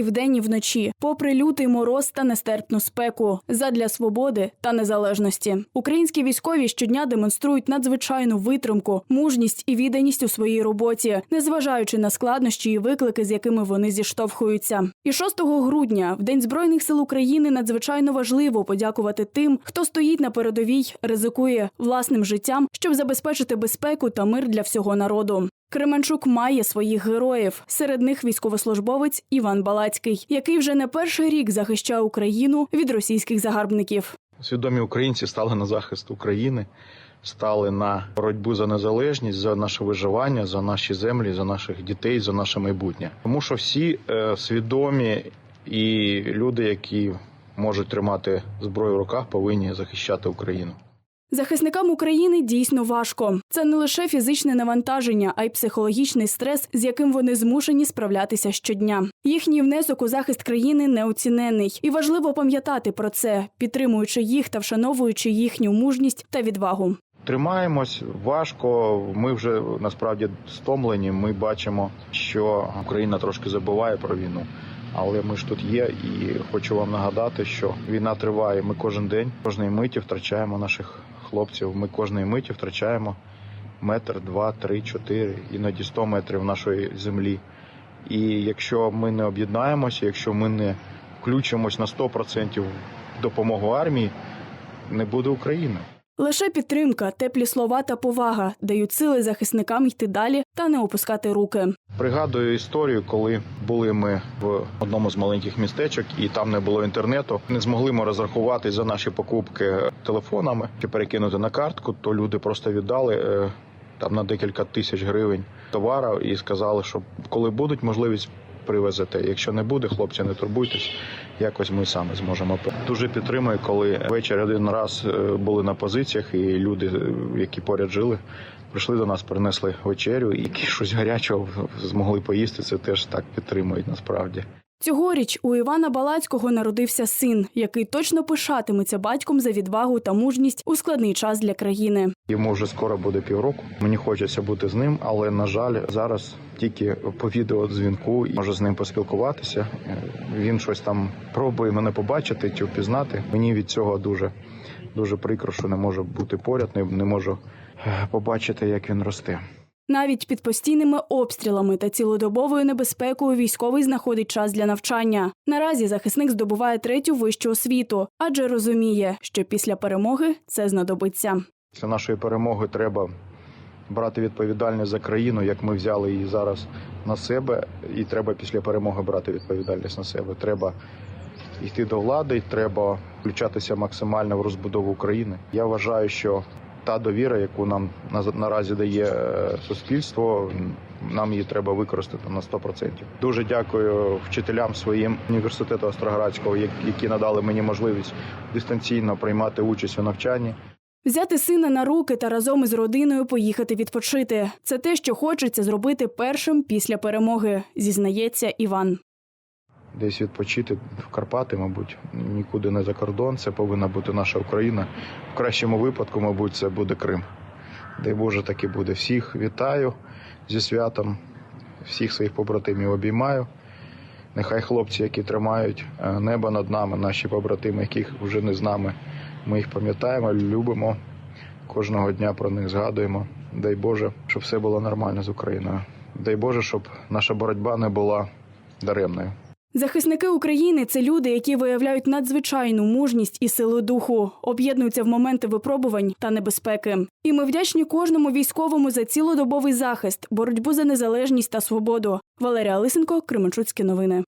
і вдень, і вночі, попри лютий мороз та нестерпну спеку, задля свободи та незалежності. Українські військові щодня демонструють надзвичайну витримку, мужність і відданість у своїй роботі, незважаючи на складнощі і виклики, з якими вони зіштовхуються. І 6 грудня, в День збройних сил України, надзвичайно важливо подякувати тим, хто стоїть на передовій, ризикує власним життям, щоб забезпечити безпеку та мир для всього народу. Кременчук має своїх героїв. Серед них військовослужбовець Іван Балацький, який вже не перший рік захищає Україну від російських загарбників. Свідомі українці стали на захист України, стали на боротьбу за незалежність, за наше виживання, за наші землі, за наших дітей, за наше майбутнє. Тому що всі е, свідомі і люди, які можуть тримати зброю в руках, повинні захищати Україну. Захисникам України дійсно важко. Це не лише фізичне навантаження, а й психологічний стрес, з яким вони змушені справлятися щодня. Їхній внесок у захист країни неоцінений, і важливо пам'ятати про це, підтримуючи їх та вшановуючи їхню мужність та відвагу. Тримаємось важко. Ми вже насправді стомлені. Ми бачимо, що Україна трошки забуває про війну. Але ми ж тут є, і хочу вам нагадати, що війна триває. Ми кожен день, кожної миті втрачаємо наших хлопців. Ми кожної миті втрачаємо метр, два, три, чотири, іноді сто метрів нашої землі. І якщо ми не об'єднаємося, якщо ми не включимось на 100% в допомогу армії, не буде України. Лише підтримка, теплі слова та повага дають сили захисникам йти далі та не опускати руки. Пригадую історію, коли були ми в одному з маленьких містечок, і там не було інтернету. Не змогли ми розрахувати за наші покупки телефонами чи перекинути на картку. То люди просто віддали е, там на декілька тисяч гривень товару і сказали, що коли будуть можливість. Привезете. Якщо не буде, хлопці, не турбуйтесь. Якось ми самі зможемо. Дуже підтримую, коли ввечері один раз е, були на позиціях, і люди, е, які поряд жили, прийшли до нас, принесли вечерю і щось гарячого змогли поїсти. Це теж так підтримують насправді. Цьогоріч у Івана Балацького народився син, який точно пишатиметься батьком за відвагу та мужність у складний час для країни. Йому вже скоро буде півроку. Мені хочеться бути з ним, але на жаль, зараз тільки по відеодзвінку і можу з ним поспілкуватися. Він щось там пробує мене побачити чи впізнати. Мені від цього дуже дуже прикро, що не можу бути поряд, не, можу е, побачити, як він росте. Навіть під постійними обстрілами та цілодобовою небезпекою військовий знаходить час для навчання. Наразі захисник здобуває третю вищу освіту, адже розуміє, що після перемоги це знадобиться. Після нашої перемоги треба брати відповідальність за країну, як ми взяли її зараз на себе, і треба після перемоги брати відповідальність на себе. Треба йти до влади, треба включатися максимально в розбудову України. Я вважаю, що та довіра, яку нам наразі дає е, суспільство, нам її треба використати на 100%. Дуже дякую вчителям своїм університету Остроградського, які надали мені можливість дистанційно приймати участь у навчанні. Взяти сина на руки та разом із родиною поїхати відпочити. Це те, що хочеться зробити першим після перемоги, зізнається Іван. Десь відпочити в Карпати, мабуть, нікуди не за кордон. Це повинна бути наша Україна. В кращому випадку, мабуть, це буде Крим. Дай Боже, таки буде. Всіх вітаю зі святом, всіх своїх побратимів обіймаю. Нехай хлопці, які тримають е, небо над нами, наші побратими, яких вже не з нами. Ми їх пам'ятаємо, любимо. Кожного дня про них згадуємо. Дай Боже, щоб все було нормально з Україною. Дай Боже, щоб наша боротьба не була даремною. Захисники України це люди, які виявляють надзвичайну мужність і силу духу, об'єднуються в моменти випробувань та небезпеки. І ми вдячні кожному військовому за цілодобовий захист, боротьбу за незалежність та свободу. Валерія Лисенко, Кременчуцькі новини.